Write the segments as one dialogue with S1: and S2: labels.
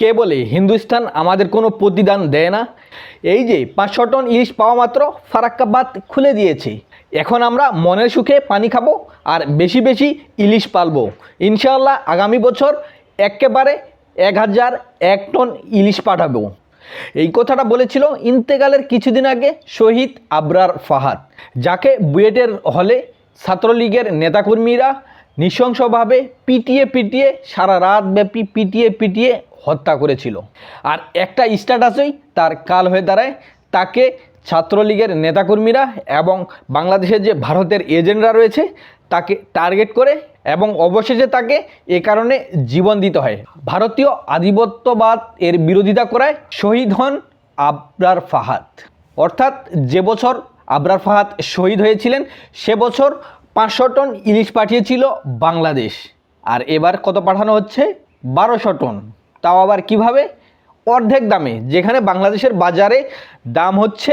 S1: কে বলে হিন্দুস্তান আমাদের কোনো প্রতিদান দেয় না? এই যে পাঁচশো টন ইলিশ পাওয়া মাত্র ফারাক্কাবাদ খুলে দিয়েছে। এখন আমরা মনের সুখে পানি খাব আর বেশি বেশি ইলিশ পালবো। ইনশাআল্লাহ আগামী বছর একেবারে এক হাজার এক টন ইলিশ পাঠাবো। এই কথাটা বলেছিল ইন্তেকালের কিছুদিন আগে শহীদ আবরার ফাহাদ, যাকে বুয়েটের হলে ছাত্রলীগের নেতাকর্মীরা নৃশংসভাবে পিটিয়ে পিটিয়ে সারা রাত ব্যাপী পিটিয়ে পিটিয়ে হত্যা করেছিল। আর একটা স্ট্যাটাসই তার কাল হয়ে দাঁড়ায়। তাকে ছাত্রলীগের নেতাকর্মীরা এবং বাংলাদেশের যে ভারতের এজেন্টরা রয়েছে, তাকে টার্গেট করে এবং অবশেষে তাকে এ কারণে জীবন দিতে হয়। ভারতীয় আধিপত্যবাদ এর বিরোধিতা করায় শহীদ হন আবরার ফাহাদ। অর্থাৎ যে বছর আবরার ফাহাদ শহীদ হয়েছিলেন, সে বছর পাঁচশো টন ইলিশ পাঠিয়েছিল বাংলাদেশ। আর এবার কত পাঠানো হচ্ছে? বারোশো টন। তাও আবার কীভাবে? অর্ধেক দামে, যেখানে বাংলাদেশের বাজারে দাম হচ্ছে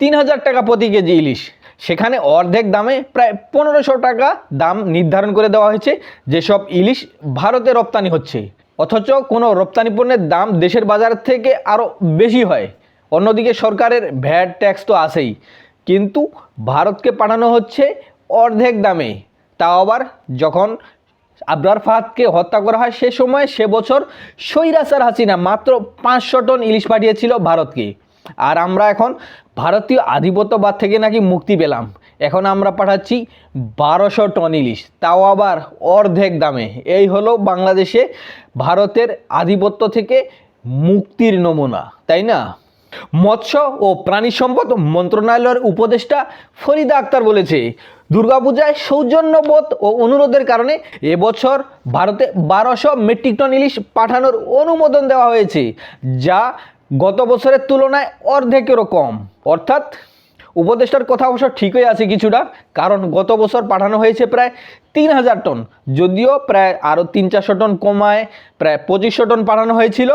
S1: তিন হাজার টাকা প্রতি কেজি ইলিশ। সেখানে অর্ধেক দামে প্রায় পনেরোশো টাকা দাম নির্ধারণ করে দেওয়া হয়েছে যেসব ইলিশ ভারতে রপ্তানি হচ্ছে। অথচ কোনো রপ্তানি পণ্যের দাম দেশের বাজার থেকে আরও বেশি হয়। অন্যদিকে সরকারের ভ্যাট ট্যাক্স তো আছেই। কিন্তু ভারতকে পাঠানো হচ্ছে অর্ধেক দামে। তাও আবার যখন আবরার ফাহাদকে হত্যা করা হয়, সে সময় সে বছর সৈরাসার হাসিনা মাত্র পাঁচশো টন ইলিশ পাঠিয়েছিল ভারতকে। আর আমরা এখন ভারতীয় আধিপত্যবাদ থেকে নাকি মুক্তি পেলাম। এখন আমরা পাঠাচ্ছি বারোশো টন ইলিশ। তাও আবার অর্ধেক দামে। এই হলো বাংলাদেশে ভারতের আধিপত্য থেকে মুক্তির নমুনা, তাই না? মৎস্য ও প্রাণী সম্পদ মন্ত্রণালয়ের উপদেষ্টা ফরিদা আক্তার বলেছে, দুর্গাপূজায় সৌজন্যবোধ ও অনুরোধের কারণে এবছর ভারতে বারোশো মেট্রিক টন ইলিশ পাঠানোর অনুমোদন দেওয়া হয়েছে, যা গত বছরের তুলনায় অর্ধেকেরও কম। অর্থাৎ, উপদেষ্টার কথা অবশ্য ঠিকই আছে কিছুটা, কারণ গত বছর পাঠানো হয়েছে প্রায় তিন হাজার টন, যদিও প্রায় আরও তিন চারশো টন কমায়, প্রায় পঁচিশশো টন পাঠানো হয়েছিল।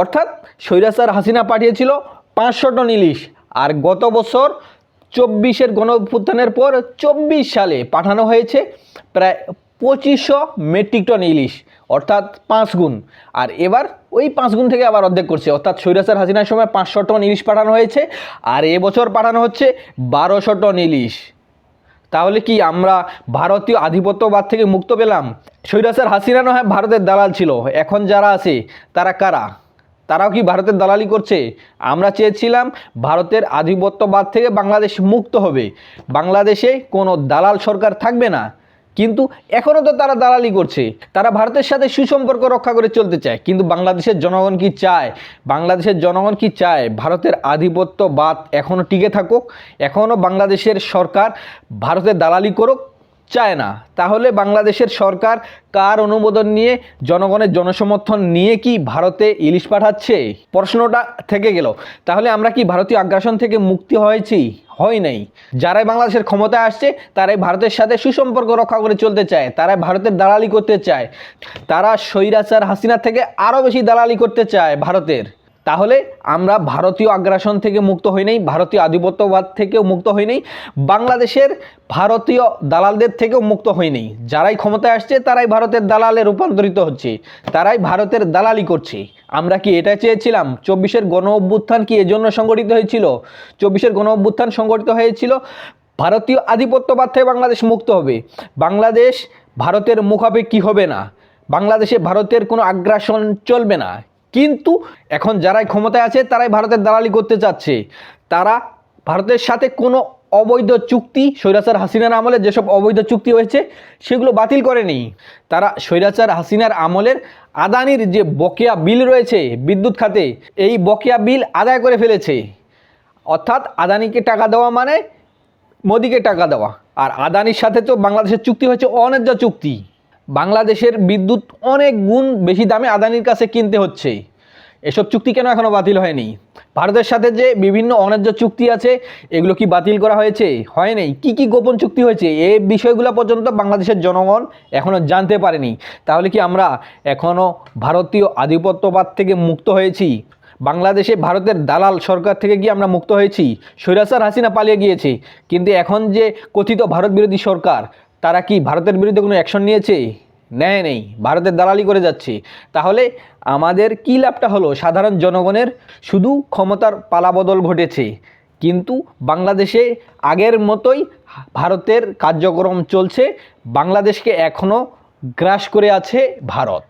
S1: অর্থাৎ সৈরাসার হাসিনা পাঠিয়েছিল পাঁচশো টন ইলিশ। আর গত বছর চব্বিশের গণ পর চব্বিশ সালে পাঠানো হয়েছে প্রায় পঁচিশশো মেট্রিক টন ইলিশ, অর্থাৎ পাঁচ গুণ। আর এবার ওই পাঁচ গুণ থেকে আবার অর্ধেক করছে, অর্থাৎ সৈরাসার হাসিনার সময় পাঁচশো টন ইলিশ পাঠানো হয়েছে আর এবছর পাঠানো হচ্ছে বারোশো টন ইলিশ। তাহলে কি আমরা ভারতীয় আধিপত্যবাদ থেকে মুক্ত পেলাম? সৈরাসার হাসিনা নয়, ভারতের দালাল ছিল। এখন যারা আছে, তারা কারা? তারাও কি ভারতের দালালি করছে? আমরা চেয়েছিলাম ভারতের আধিপত্যবাদ থেকে বাংলাদেশ মুক্ত হবে। বাংলাদেশে কোনো দালাল সরকার থাকবে না। কিন্তু এখনও তো তারা দালালি করছে। তারা ভারতের সাথে সুসম্পর্ক রক্ষা করে চলতে চায়। কিন্তু বাংলাদেশের জনগণ কি চায়? বাংলাদেশের জনগণ কি চায়? ভারতের আধিপত্যবাদ এখনও টিকে থাকুক। এখনও বাংলাদেশের সরকার ভারতের দালালি করুক। চায় না। তাহলে বাংলাদেশের সরকার কার অনুমোদন নিয়ে জনগণের জনসমর্থন নিয়ে কি ভারতে ইলিশ পাঠাচ্ছে? প্রশ্নটা থেকে গেল। তাহলে আমরা কি ভারতীয় আগ্রাসন থেকে মুক্তি হয়েছি? হয় নাই। যারাই বাংলাদেশের ক্ষমতায় আসছে, তারাই ভারতের সাথে সুসম্পর্ক রক্ষা করে চলতে চায়, তারাই ভারতের দালালি করতে চায়। তারা স্বৈরাচার হাসিনা থেকে আরও বেশি দালালি করতে চায় ভারতের। তাহলে আমরা ভারতীয় আগ্রাসন থেকে মুক্ত হই নাই, ভারতীয় আধিপত্যবাদ থেকেও মুক্ত হই নাই, বাংলাদেশের ভারতীয় দালালদের থেকেও মুক্ত হই নাই। যারাই ক্ষমতায় আসছে, তারাই ভারতের দালালে রূপান্তরিত হচ্ছে, তারাই ভারতের দালালি করছে। আমরা কি এটা চেয়েছিলাম? চব্বিশের গণ অভ্যুত্থান কি এজন্য সংগঠিত হয়েছিল? চব্বিশের গণ অভ্যুত্থান সংগঠিত হয়েছিল ভারতীয় আধিপত্যবাদ থেকে বাংলাদেশ মুক্ত হবে। বাংলাদেশ ভারতের মুখাপেক্ষি হবে না। বাংলাদেশে ভারতের কোনো আগ্রাসন চলবে না। কিন্তু এখন যারাই ক্ষমতায় আছে, তারাই ভারতের দালালি করতে চাচ্ছে। তারা ভারতের সাথে কোনো অবৈধ চুক্তি, স্বৈরাচার হাসিনার আমলে যেসব অবৈধ চুক্তি হয়েছে, সেগুলো বাতিল করেনি। তারা স্বৈরাচার হাসিনার আমলের আদানির যে বকেয়া বিল রয়েছে বিদ্যুৎ খাতে, এই বকেয়া বিল আদায় করে ফেলেছে। অর্থাৎ আদানিকে টাকা দেওয়া মানে মোদিকে টাকা দেওয়া। আর আদানির সাথে তো বাংলাদেশের চুক্তি হচ্ছে অন্যায্য চুক্তি। বাংলাদেশের বিদ্যুৎ অনেক গুণ বেশি দামে আদানির কাছে কিনতে হচ্ছে। এসব চুক্তি কেন এখনও বাতিল হয়নি? ভারতের সাথে যে বিভিন্ন অন্যায্য চুক্তি আছে, এগুলো কি বাতিল করা হয়েছে? হয় নাই? কী কী গোপন চুক্তি হয়েছে? এই বিষয়গুলো পর্যন্ত বাংলাদেশের জনগণ এখনও জানতে পারেনি। তাহলে কি আমরা এখনও ভারতীয় আধিপত্যবাদ থেকে মুক্ত হয়েছি? বাংলাদেশে ভারতের দালাল সরকার থেকে গিয়ে আমরা মুক্ত হয়েছি? স্বৈরাচার হাসিনা পালিয়ে গিয়েছে। কিন্তু এখন যে কথিত ভারত বিরোধী সরকার তারা কি ভারতের বিরুদ্ধে কোনো অ্যাকশন নিয়েছে? নেয় নেই, ভারতের দালালি করে যাচ্ছে। তাহলে আমাদের কী লাভটা হলো? সাধারণ জনগণের শুধু ক্ষমতার পালাবদল ঘটেছে। কিন্তু বাংলাদেশে আগের মতোই ভারতের কার্যক্রম চলছে। বাংলাদেশকে এখনও গ্রাস করে আছে ভারত।